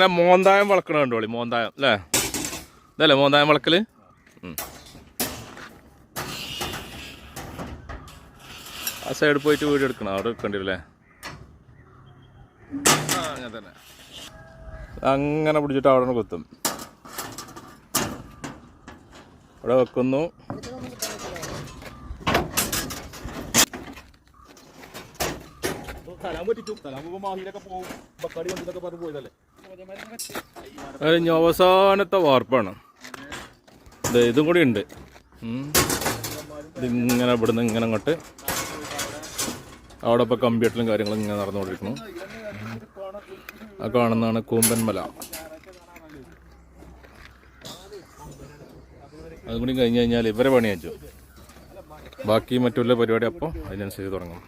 അങ്ങനെ മോന്തായം വളക്കണ കണ്ടോളി മോന്തായം അല്ലേ? ഇതല്ലേ മോന്തായം വളക്കൽ ആ സൈഡ് പോയിട്ട് വീട് എടുക്കണം അവിടെ എടുക്കണ്ടില്ലേ അങ്ങനെ തന്നെ. അങ്ങനെ പിടിച്ചിട്ട് അവിടെ കുത്തും. അവിടെ വെക്കുന്നു. ഇനി അവസാനത്തെ വാർപ്പാണ്. ഇതും കൂടി ഉണ്ട്. ഇതിങ്ങനെ ഇവിടുന്ന് ഇങ്ങനെ അങ്ങോട്ട് അവിടെ ഇപ്പോൾ കമ്പ്യൂട്ടറും കാര്യങ്ങളും ഇങ്ങനെ നടന്നുകൊണ്ടിരിക്കുന്നു. ആ കാണുന്നതാണ് കൂമ്പൻമല. അതും കൂടി കഴിഞ്ഞ് കഴിഞ്ഞാൽ ഇവരെ പണിയാച്ചു ബാക്കി മറ്റുള്ള പരിപാടി അപ്പോൾ അതിനനുസരിച്ച് തുടങ്ങും.